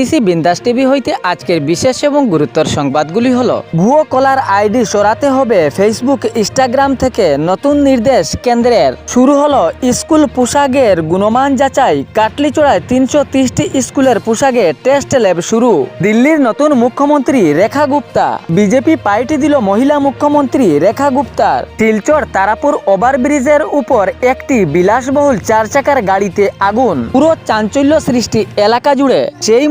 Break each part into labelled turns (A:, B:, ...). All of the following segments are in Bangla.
A: ডিসি বিন্দাস টিভি হইতে আজকের বিশেষ এবং গুরুত্বর সংবাদগুলি হল, ভুয়ো কলার আইডি সরাতে হবে ফেসবুক, ইনস্টাগ্রাম থেকে নতুন নির্দেশ কেন্দ্রের। শুরু হলো স্কুল পোশাকের গুণমান যাচাই, কাটলিচড়ায় তিনশো তিরিশটি স্কুলের পোশাকে টেস্ট ল্যাব শুরু। দিল্লির নতুন মুখ্যমন্ত্রী রেখা গুপ্তা, বিজেপি পার্টি দিল মহিলা মুখ্যমন্ত্রী রেখা গুপ্তার। শিলচর তারাপুর ওভারব্রিজের উপর একটি বিলাসবহুল চার চাকার গাড়িতে আগুন। পুরো চাঞ্চল্য সৃষ্টি এলাকা জুড়ে, সেই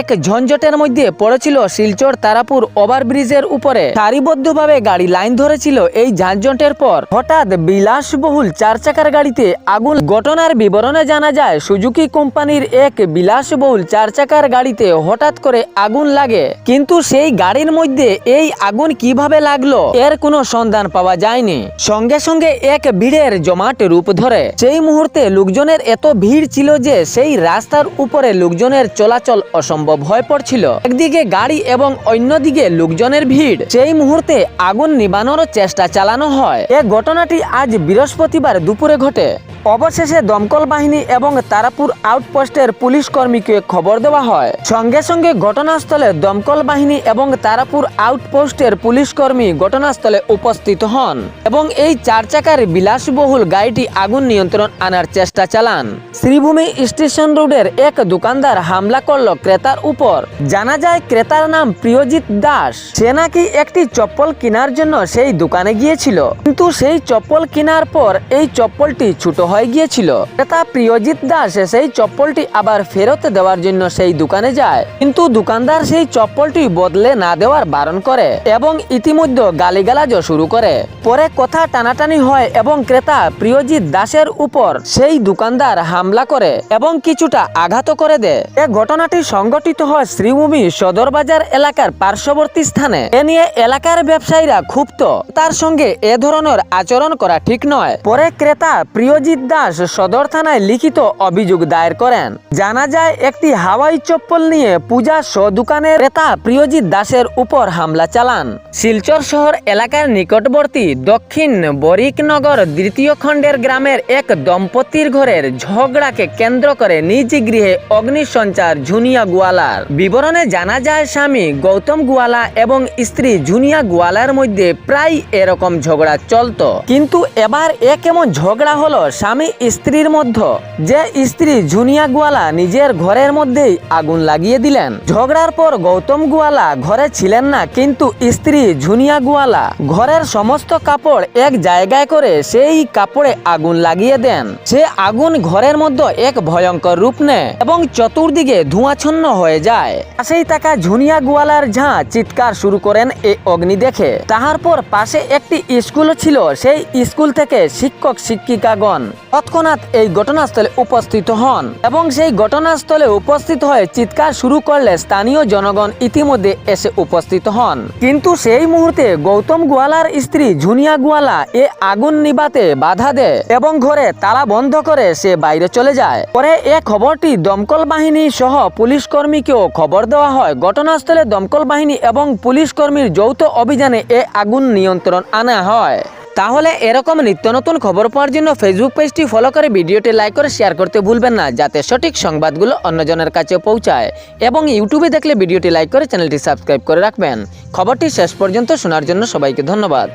A: এক ঝঞ্ঝটের মধ্যে পড়েছিল শিলচর তারাপুর ওভারব্রিজের উপরে। সারিবদ্ধভাবে গাড়ি লাইন ধরেছিল এই যানজটের পর। হঠাৎ বিলাসবহুল চার চাকার গাড়িতে আগুন। ঘটনার বিবরণে জানা যায়, সুজুকি কোম্পানির এক বিলাসবহুল চার চাকার গাড়িতে হঠাৎ করে আগুন লাগে। কিন্তু সেই গাড়ির মধ্যে এই আগুন কীভাবে লাগল, এর কোনো সন্ধান পাওয়া যায়নি। সঙ্গে সঙ্গে এক ভিড়ের জমাট রূপ ধরে। সেই মুহূর্তে লোকজনের এত ভিড় ছিল যে সেই রাস্তার উপরে লোকজনের চলাচল অসম্ভব হয়ে পড়ছিল। একদিকে গাড়ি এবং অন্যদিকে লোকজনের ভিড়। সেই মুহূর্তে আগুন নিবানোর চেষ্টা চালানো হয়। এ ঘটনাটি আজ বৃহস্পতিবার দুপুরে ঘটে। অবশেষে দমকল বাহিনী এবং তারাপুর আউটপোস্টের পুলিশ কর্মীকে খবর দেওয়া হয়। সঙ্গে সঙ্গে ঘটনাস্থলে দমকল বাহিনী এবং তারাপুর আউটপোস্টের পুলিশ কর্মী ঘটনাস্থলে উপস্থিত হন এবং এই চার চাকার বিলাসবহুল গাড়িটি আগুন নিয়ন্ত্রণ আনার চেষ্টা চালান। শ্রীভূমি স্টেশন রোডের এক দোকানদার হামলা করল ক্রেতার উপর। জানা যায়, ক্রেতার নাম প্রিয়জিৎ দাস। সে নাকি একটি চপ্পল কেনার জন্য সেই দোকানে গিয়েছিল। কিন্তু সেই চপ্পল কেনার পর এই চপ্পলটি ছোট হয়ে গিয়েছিল। ক্রেতা প্রিয়জিৎ দাস সেই চপ্পলটি আবার ফেরত দেওয়ার জন্য সেই দোকানে যায়। কিন্তু দোকানদার সেই চপ্পলটি বদলে না দেওয়ার বারণ করে এবং ইতিমধ্যে গালিগালাজও শুরু করে। পরে কথা টানাটানি হয় এবং ক্রেতা প্রিয়জিৎ দাসের উপর সেই দোকানদার হামলা করে এবং কিছুটা আঘাত করে দেয়। এ ঘটনাটি সংঘটিত হয় শ্রীভূমি সদর বাজার এলাকার পার্শ্ববর্তী স্থানে। এ নিয়ে এলাকার ব্যবসায়ীরা ক্ষুব্ধ। তার সঙ্গে এ ধরনের আচরণ করা ঠিক নয়। পরে ক্রেতা প্রিয়জিৎ দাস সদর থানায় লিখিত অভিযোগ দায়ের করেন। জানা যায়, একটি হাওয়াই চপ্পল নিয়ে পূজা শ দোকানের ক্রেতা প্রিয়জিৎ দাসের উপর হামলা চালান। শিলচর শহর এলাকার নিকটবর্তী দক্ষিণ বরিকনগর দ্বিতীয় খণ্ডের গ্রামের এক দম্পতির ঘরের ঝগড়াকে কেন্দ্র করে নিজ গৃহে অগ্নিসঞ্চার ঝুনিয়া গোয়ালার। বিবরণে জানা যায়, স্বামী গৌতম গোয়ালা এবং স্ত্রী ঝুনিয়া গোয়ালার মধ্যে প্রায় এরকম ঝগড়া চলত। কিন্তু এবার এ কেমন ঝগড়া হলো স্বামী স্ত্রীর মধ্যে। যে স্ত্রী ঝুনিয়া গোয়ালা নিজের ঘরের মধ্যেই আগুন লাগিয়ে দিলেন। ঝগড়ার পর গৌতম গোয়ালা ঘরে ছিলেন না, কিন্তু স্ত্রী ঝুনিয়া গোয়ালা ঘরের সমস্ত কাপড় এক জায়গায় করে সেই কাপড়ে আগুন লাগিয়ে দেন। সে আগুন ঘরের মধ্যে এক ভয়ঙ্কর রূপ নেয় এবং চতুর্দিকে ধোঁয়াচ্ছন্ন হয়ে যায়। পাশেই থাকা ঝুনিয়া গোয়ালার ঝাঁ চিৎকার শুরু করেন এই অগ্নি দেখে। তাহার পর পাশে একটি স্কুল ছিল, সেই স্কুল থেকে শিক্ষক শিক্ষিকাগণ তৎক্ষণাৎ এই ঘটনাস্থলে উপস্থিত হন এবং সেই ঘটনাস্থলে উপস্থিত হয়ে চিৎকার শুরু করলে স্থানীয় জনগণ ইতিমধ্যে এসে উপস্থিত হন। কিন্তু সেই মুহূর্তে গৌতম গোয়ালার স্ত্রী ঝুনিয়া গোয়ালা এ আগুন নিবাতে বাধা দেয় এবং ঘরে তালা বন্ধ করে সে বাইরে চলে যায়। পরে এ খবরটি দমকল বাহিনী সহ পুলিশ কর্মীকেও খবর দেওয়া হয়। ঘটনাস্থলে দমকল বাহিনী এবং পুলিশ কর্মীর যৌথ অভিযানে এ আগুন নিয়ন্ত্রণ আনা হয়। তাহলে এরকম নিত্য নতুন খবর পাওয়ার জন্য ফেসবুক পেজটি ফলো করে ভিডিওটি লাইক করে শেয়ার করতে ভুলবেন না, যাতে সঠিক সংবাদগুলো অন্যজনের কাছে পৌঁছায়। এবং ইউটিউবে দেখলে ভিডিওটি লাইক করে চ্যানেলটি সাবস্ক্রাইব করে রাখবেন। খবরটি শেষ পর্যন্ত শোনার জন্য সবাইকে ধন্যবাদ।